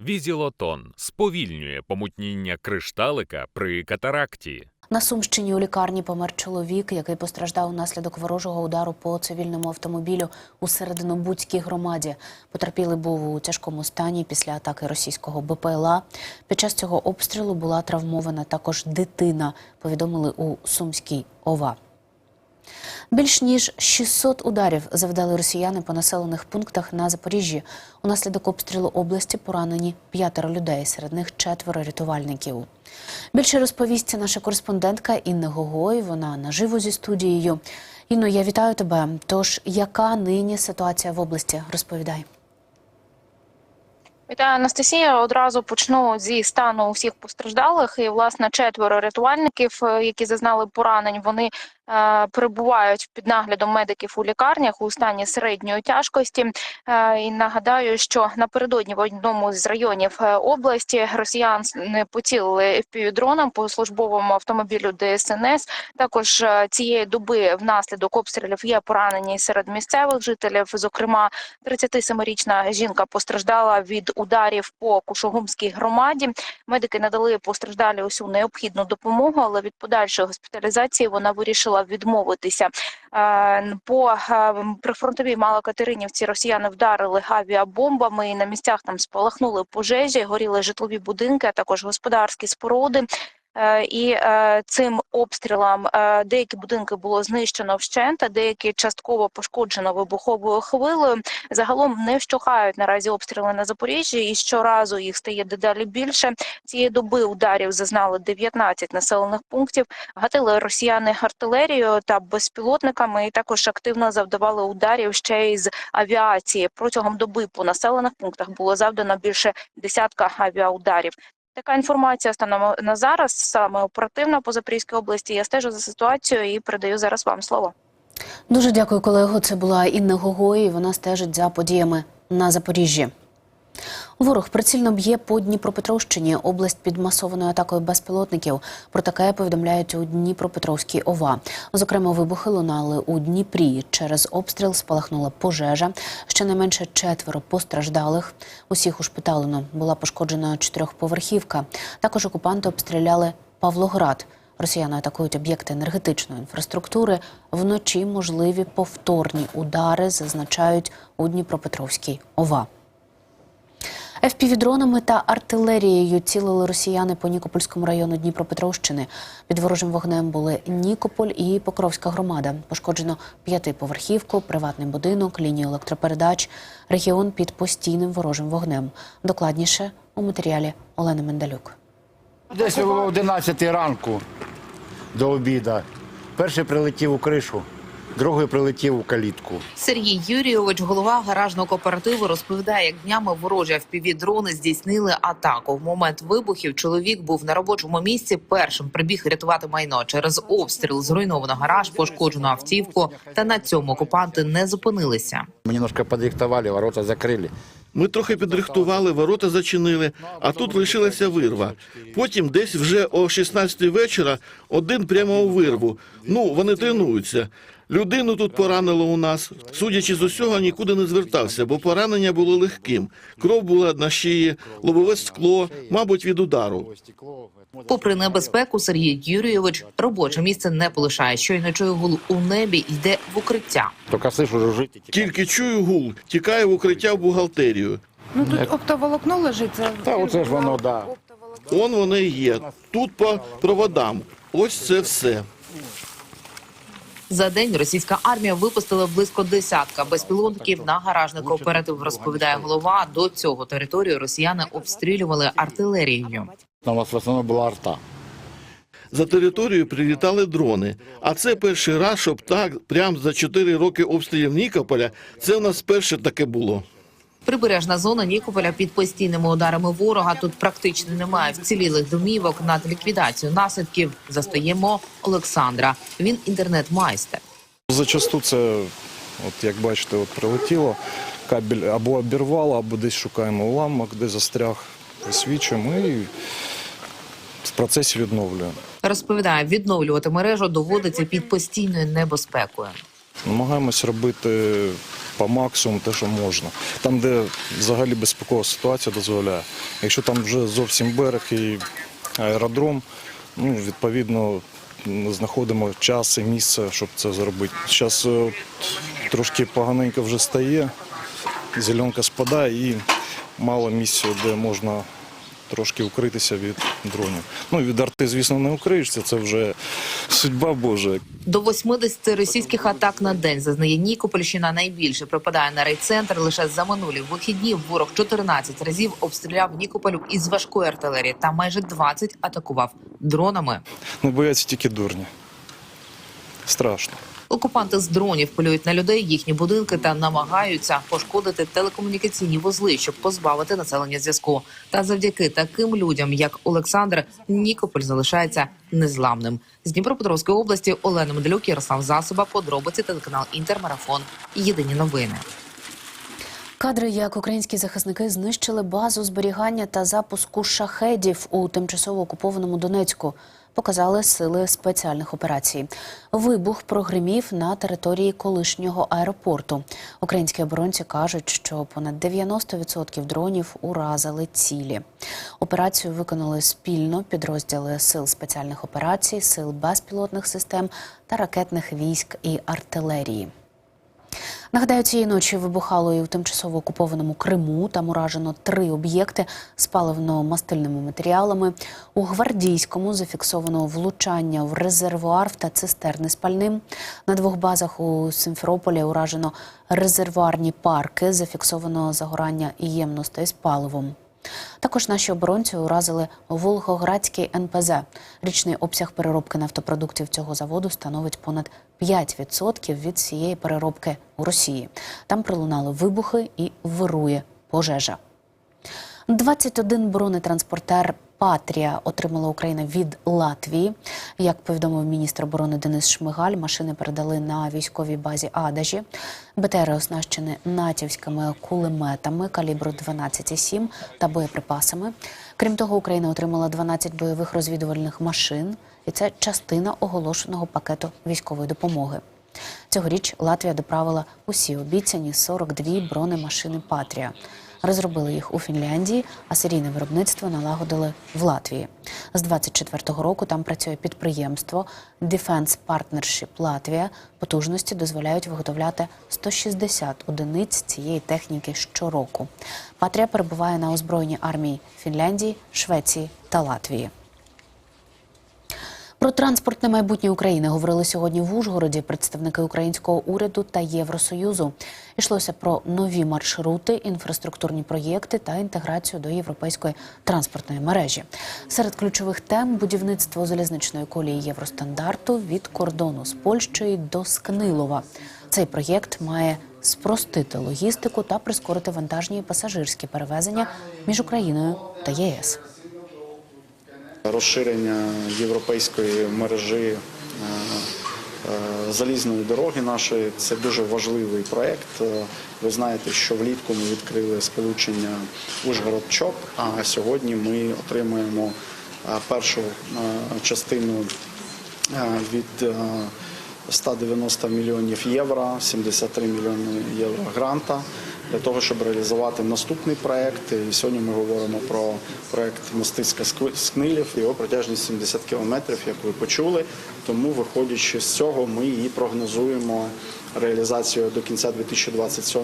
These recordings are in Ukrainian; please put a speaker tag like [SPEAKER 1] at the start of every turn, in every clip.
[SPEAKER 1] Візілотон сповільнює помутніння кришталика при катаракті.
[SPEAKER 2] На Сумщині у лікарні помер чоловік, який постраждав унаслідок ворожого удару по цивільному автомобілю у серединобудській громаді. Потерпілий був у тяжкому стані після атаки російського БПЛА. Під час цього обстрілу була травмована також дитина. Повідомили у Сумській ОВА. Більш ніж 600 ударів завдали росіяни по населених пунктах на Запоріжжі. Унаслідок обстрілу області поранені п'ятеро людей, серед них четверо рятувальників. Більше розповість наша кореспондентка Інна Гогой. Вона наживо зі студією. Інно, я вітаю тебе. Тож, яка нині ситуація в області? Розповідай.
[SPEAKER 3] Вітаю, Анастасія. Одразу почну зі стану усіх постраждалих. І власне четверо рятувальників, е, які зазнали поранень, вони перебувають під наглядом медиків у лікарнях у стані середньої тяжкості. Е, і нагадаю, що напередодні в одному з районів е, області росіян поцілили FPV-дроном по службовому автомобілю ДСНС. Також е, цієї доби внаслідок обстрілів є поранені серед місцевих жителів. Зокрема, 37-річна жінка постраждала від ударів по Кушугумській громаді. Медики надали постраждалі усю необхідну допомогу, але від подальшої госпіталізації вона вирішила відмовитися. Е, По е, прифронтовій Малокатеринівці росіяни вдарили авіабомбами і на місцях там спалахнули пожежі, горіли житлові будинки, а також господарські споруди. Е, І е, цим обстрілам е, деякі будинки було знищено вщент, а деякі частково пошкоджено вибуховою хвилею. Загалом не вщухають наразі обстріли на Запоріжжі, і щоразу їх стає дедалі більше. Цієї доби ударів зазнали 19 населених пунктів. Гатили росіяни артилерією та безпілотниками, і також активно завдавали ударів ще й з авіації. Протягом доби по населених пунктах було завдано більше десятка авіаударів. Така інформація станом на зараз саме оперативно по Запорізькій області. Я стежу за ситуацією і передаю зараз вам слово.
[SPEAKER 2] Дуже дякую, колего. Це була Інна Гогої. Вона стежить за подіями на Запоріжжі. Ворог прицільно б'є по Дніпропетровщині, область під масованою атакою безпілотників. Про таке повідомляють у Дніпропетровській ОВА. Зокрема, вибухи лунали у Дніпрі. Через обстріл спалахнула пожежа. Щонайменше четверо постраждалих. Усіх ушпиталено. Була пошкоджена чотирьохповерхівка. Також окупанти обстріляли Павлоград. Росіяни атакують об'єкти енергетичної інфраструктури. Вночі можливі повторні удари, зазначають у Дніпропетровській ОВА. ФПВ-дронами та артилерією цілили росіяни по Нікопольському району Дніпропетровщини. Під ворожим вогнем були Нікополь і Покровська громада. Пошкоджено п'ятиповерхівку, приватний будинок, лінію електропередач. Регіон під постійним ворожим вогнем. Докладніше у матеріалі Олени Мендалюк.
[SPEAKER 4] Десь о 11 ранку до обіду. Перший прилетів у кришу, другий прилетів у калітку.
[SPEAKER 5] Сергій Юрійович, голова гаражного кооперативу, розповідає, як днями ворожі FPV-дрони здійснили атаку. В момент вибухів чоловік був на робочому місці. Першим прибіг рятувати майно через обстріл. Зруйновано гараж, пошкоджено автівку. Та на цьому окупанти не зупинилися.
[SPEAKER 4] Ми немножко підрихтували, ворота закрили.
[SPEAKER 6] Ми трохи підрихтували, ворота зачинили, а тут лишилася вирва. Потім, десь вже о 16 вечора, один прямо у вирву. Ну, вони тренуються. Людину тут поранило у нас. Судячи з усього, нікуди не звертався, бо поранення було легким. Кров була на шиї, лобове скло, мабуть, від удару.
[SPEAKER 5] Попри небезпеку, Сергій Юрійович робоче місце не полишає. Щойно чує гул у небі, йде в укриття.
[SPEAKER 4] Тільки
[SPEAKER 6] чую гул, тікає в укриття в бухгалтерію.
[SPEAKER 7] Ну тут оптоволокно лежить. Це
[SPEAKER 4] Та оце ж воно, да.
[SPEAKER 6] Он вони і є. Тут по проводам. Ось це все.
[SPEAKER 5] За день російська армія випустила близько десятка безпілотників на гаражний кооператив. Розповідає голова. До цього територію росіяни обстрілювали артилерією.
[SPEAKER 4] На нас в основному була арта.
[SPEAKER 6] За територію прилітали дрони. А це перший раз, щоб так, прям за 4 роки обстрілів Нікополя, це у нас перше таке було.
[SPEAKER 5] Прибережна зона Нікополя під постійними ударами ворога. Тут практично немає вцілілих домівок. Над ліквідацією наслідків застаємо Олександра. Він інтернет-майстер.
[SPEAKER 8] Зачасту це, от як бачите, от прилетіло, кабель або обірвало, або десь шукаємо уламок, де застряг, висвічуємо і в процесі відновлюємо.
[SPEAKER 5] Розповідає, відновлювати мережу доводиться під постійною небезпекою.
[SPEAKER 8] Намагаємось робити по максимуму те, що можна. Там, де взагалі безпекова ситуація дозволяє. Якщо там вже зовсім берег і аеродром, ну, відповідно, знаходимо час і місце, щоб це зробити. Зараз е, трошки поганенько вже стає, зеленка спадає і мало місця, де можна трошки укритися від дронів. Ну, від арти, звісно, не укриєшся, це вже судьба Божа.
[SPEAKER 5] До 80 російських атак на день зазнає Нікопольщина найбільше. Припадає на райцентр. Лише за минулі вихідні ворог 14 разів обстріляв Нікополю із важкої артилерії та майже 20 атакував дронами.
[SPEAKER 8] Не бояться тільки дурні. Страшно.
[SPEAKER 5] Окупанти з дронів полюють на людей, їхні будинки та намагаються пошкодити телекомунікаційні вузли, щоб позбавити населення зв'язку. Та завдяки таким людям, як Олександр, Нікополь залишається незламним. З Дніпропетровської області Олена Медлюк, Ярослав Засоба, подробиці телеканал Інтермарафон. Єдині новини.
[SPEAKER 2] Кадри, як українські захисники знищили базу зберігання та запуску шахедів у тимчасово окупованому Донецьку, показали сили спеціальних операцій. Вибух прогримів на території колишнього аеропорту. Українські оборонці кажуть, що понад 90% дронів уразили цілі. Операцію виконали спільно підрозділи сил спеціальних операцій, сил безпілотних систем та ракетних військ і артилерії. Нагадаю, цієї ночі вибухало і у тимчасово окупованому Криму. Там уражено три об'єкти з паливно-мастильними матеріалами. У гвардійському зафіксовано влучання в резервуар та цистерни з пальним. На двох базах у Симферополі уражено резервуарні парки. Зафіксовано загорання і ємностей з паливом. Також наші оборонці уразили Волгоградський НПЗ. Річний обсяг переробки нафтопродуктів цього заводу становить понад 5% від цієї переробки у Росії. Там пролунали вибухи і вирує пожежа. 21 бронетранспортер Патрія отримала Україна від Латвії. Як повідомив міністр оборони Денис Шмигаль, машини передали на військовій базі Адажі. БТРи оснащені натівськими кулеметами калібру 12,7 та боєприпасами. Крім того, Україна отримала 12 бойових розвідувальних машин, і це частина оголошеного пакету військової допомоги. Цьогоріч Латвія доправила усі обіцяні 42 бронемашини Патрія. Розробили їх у Фінляндії, а серійне виробництво налагодили в Латвії. З 24-го року там працює підприємство Defense Partnership Латвія. Потужності дозволяють виготовляти 160 одиниць цієї техніки щороку. Патрія перебуває на озброєнні армії Фінляндії, Швеції та Латвії. Про транспортне майбутнє України говорили сьогодні в Ужгороді представники українського уряду та Євросоюзу. Йшлося про нові маршрути, інфраструктурні проєкти та інтеграцію до європейської транспортної мережі. Серед ключових тем будівництво залізничної колії євростандарту від кордону з Польщею до Скнилова. Цей проєкт має спростити логістику та прискорити вантажні і пасажирські перевезення між Україною та ЄС.
[SPEAKER 9] Розширення європейської мережі е, е, залізної дороги нашої. Це дуже важливий проект. Е, Ви знаєте, що влітку ми відкрили сполучення Ужгород-Чоп, а сьогодні ми отримуємо першу частину від е, 190 мільйонів євро, 73 мільйони євро гранта для того, щоб реалізувати наступний проект. І сьогодні ми говоримо про проект Мостицька Скнилів. Його протяжність 70 кілометрів, як ви почули. Тому, виходячи з цього, ми і прогнозуємо реалізацію до кінця 2027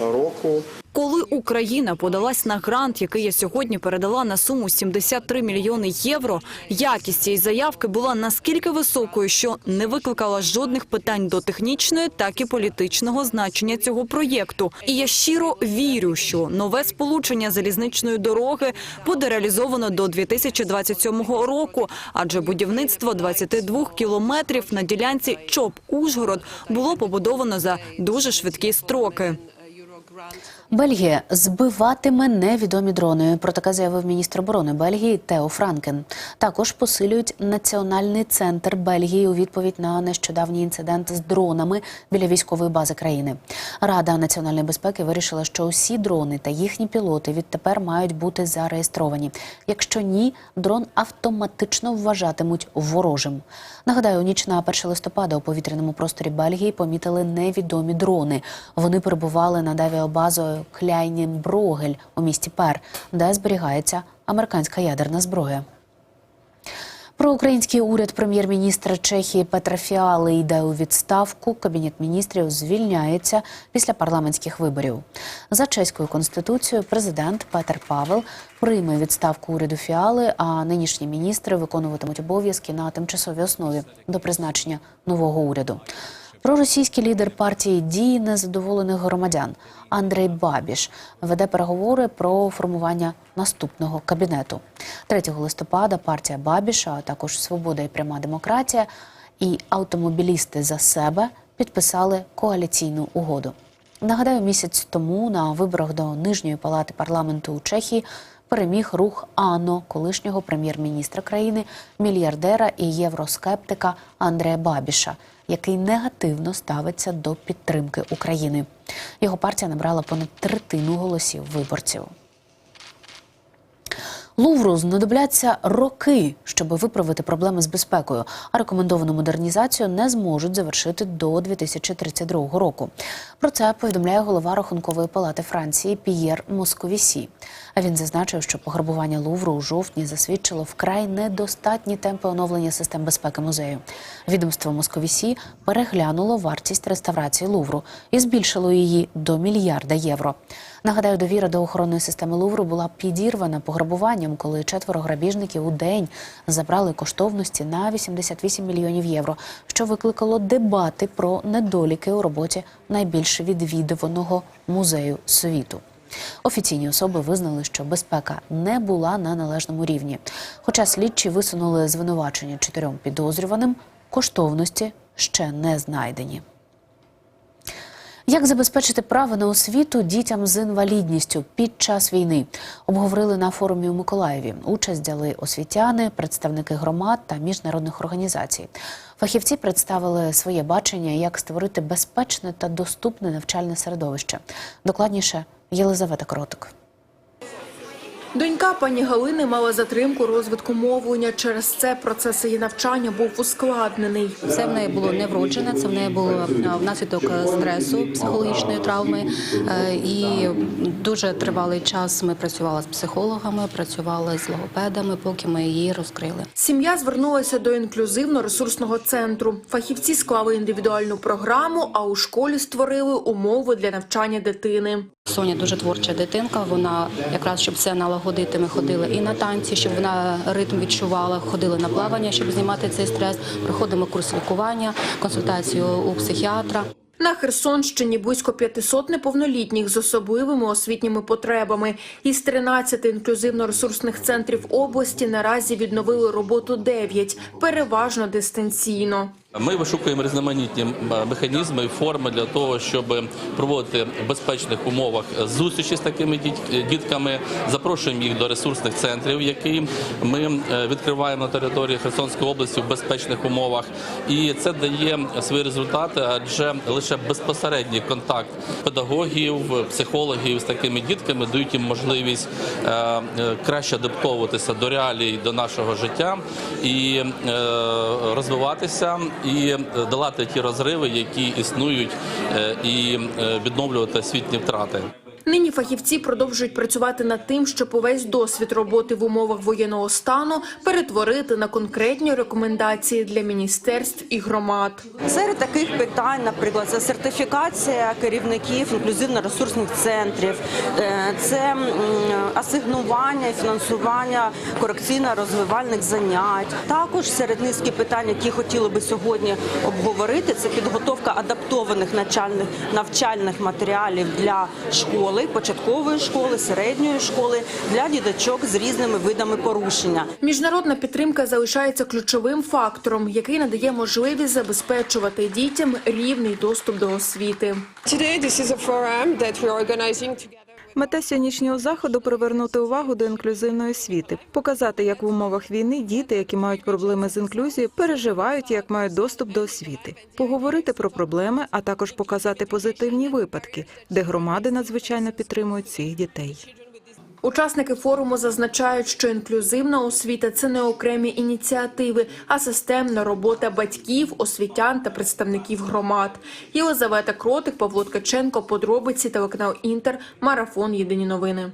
[SPEAKER 9] року.
[SPEAKER 10] Коли Україна подалась на грант, який я сьогодні передала на суму 73 мільйони євро, якість цієї заявки була наскільки високою, що не викликала жодних питань до технічної, так і політичного значення цього проєкту. І я щиро вірю, що нове сполучення залізничної дороги буде реалізовано до 2027 року, адже будівництво 22 кілометрів на ділянці ЧОП Ужгород було побудовано за дуже швидкі строки.
[SPEAKER 2] Бельгія збиватиме невідомі дрони. Про таке заявив міністр оборони Бельгії Тео Франкен. Також посилюють національний центр Бельгії у відповідь на нещодавній інцидент з дронами біля військової бази країни. Рада національної безпеки вирішила, що усі дрони та їхні пілоти відтепер мають бути зареєстровані. Якщо ні, дрон автоматично вважатимуть ворожим. Нагадаю, у ніч на 1 листопада у повітряному просторі Бельгії помітили невідомі дрони. Вони перебували над авіабазою Кляйнінброгель у місті Пер, де зберігається американська ядерна зброя. Про український уряд прем'єр-міністра Чехії Петра Фіали йде у відставку. Кабінет міністрів звільняється після парламентських виборів. За чеською конституцією президент Петер Павел прийме відставку уряду Фіали, а нинішні міністри виконуватимуть обов'язки на тимчасовій основі до призначення нового уряду. Проросійський лідер партії дії незадоволених громадян Андрей Бабіш веде переговори про формування наступного кабінету. 3 листопада партія Бабіша, а також Свобода і пряма демократія і автомобілісти за себе підписали коаліційну угоду. Нагадаю, місяць тому на виборах до нижньої палати парламенту у Чехії переміг рух АНО колишнього прем'єр-міністра країни, мільярдера і євроскептика Андрея Бабіша, який негативно ставиться до підтримки України. Його партія набрала понад третину голосів виборців. Лувру знадобляться роки, щоб виправити проблеми з безпекою, а рекомендовану модернізацію не зможуть завершити до 2032 року. Про це повідомляє голова Рахункової палати Франції П'єр Московісі. А він зазначив, що пограбування Лувру у жовтні засвідчило вкрай недостатні темпи оновлення систем безпеки музею. Відомство Московісі переглянуло вартість реставрації Лувру і збільшило її до мільярда євро. Нагадаю, довіра до охоронної системи Лувру була підірвана пограбуванням, коли четверо грабіжників у день забрали коштовності на 88 мільйонів євро, що викликало дебати про недоліки у роботі найбільш відвідуваного музею світу. Офіційні особи визнали, що безпека не була на належному рівні. Хоча слідчі висунули звинувачення чотирьом підозрюваним, коштовності ще не знайдені. Як забезпечити право на освіту дітям з інвалідністю під час війни? Обговорили на форумі у Миколаєві. Участь взяли освітяни, представники громад та міжнародних організацій. Фахівці представили своє бачення, як створити безпечне та доступне навчальне середовище. Докладніше Єлизавета Кротик.
[SPEAKER 11] Донька пані Галини мала затримку розвитку мовлення. Через це процес її навчання був ускладнений.
[SPEAKER 12] Це в неї було не вроджене, це в неї було внаслідок е, стресу, психологічної травми. Е, І дуже тривалий час ми працювали з психологами, працювали з логопедами, поки ми її розкрили.
[SPEAKER 11] Сім'я звернулася до інклюзивно-ресурсного центру. Фахівці склали індивідуальну програму, а у школі створили умови для навчання дитини.
[SPEAKER 12] Соня дуже творча дитинка. Вона якраз щоб це налагодити. Ми ходили і на танці, щоб вона ритм відчувала. Ходили на плавання, щоб знімати цей стрес. Проходимо курс лікування, консультацію у психіатра.
[SPEAKER 11] На Херсонщині близько 500 неповнолітніх з особливими освітніми потребами. Із 13 інклюзивно-ресурсних центрів області наразі відновили роботу 9, переважно дистанційно.
[SPEAKER 13] Ми вишукуємо різноманітні механізми форми для того, щоб проводити в безпечних умовах зустрічі з такими дітками. Запрошуємо їх до ресурсних центрів, які ми е, відкриваємо на території Херсонської області в безпечних умовах. І це дає свої результати, адже лише безпосередній контакт педагогів, психологів з такими дітками дають їм можливість е, е, краще адаптовуватися до реалій до нашого життя і е, розвиватися, і е, долати ті розриви, які існують, е, і е, відновлювати освітні втрати.
[SPEAKER 11] Нині фахівці продовжують працювати над тим, щоб увесь досвід роботи в умовах воєнного стану перетворити на конкретні рекомендації для міністерств і громад.
[SPEAKER 14] Серед таких питань, наприклад, це сертифікація керівників інклюзивно-ресурсних центрів, е, це асигнування і фінансування корекційно-розвивальних занять. Також серед низки питань, які хотіли би сьогодні обговорити, це підготовка адаптованих навчальних навчальних матеріалів для школи. Школи, початкової школи, середньої школи для діточок з різними видами порушення.
[SPEAKER 11] Міжнародна підтримка залишається ключовим фактором, який надає можливість забезпечувати дітям рівний доступ до освіти.
[SPEAKER 10] Мета сьогоднішнього заходу привернути увагу до інклюзивної освіти, показати, як в умовах війни діти, які мають проблеми з інклюзією, переживають, як мають доступ до освіти, поговорити про проблеми, а також показати позитивні випадки, де громади надзвичайно підтримують цих дітей.
[SPEAKER 11] Учасники форуму зазначають, що інклюзивна освіта це не окремі ініціативи, а системна робота батьків, освітян та представників громад. Єлизавета Кротик, Павло Ткаченко, подробиці телеканал Інтер, марафон Єдині новини.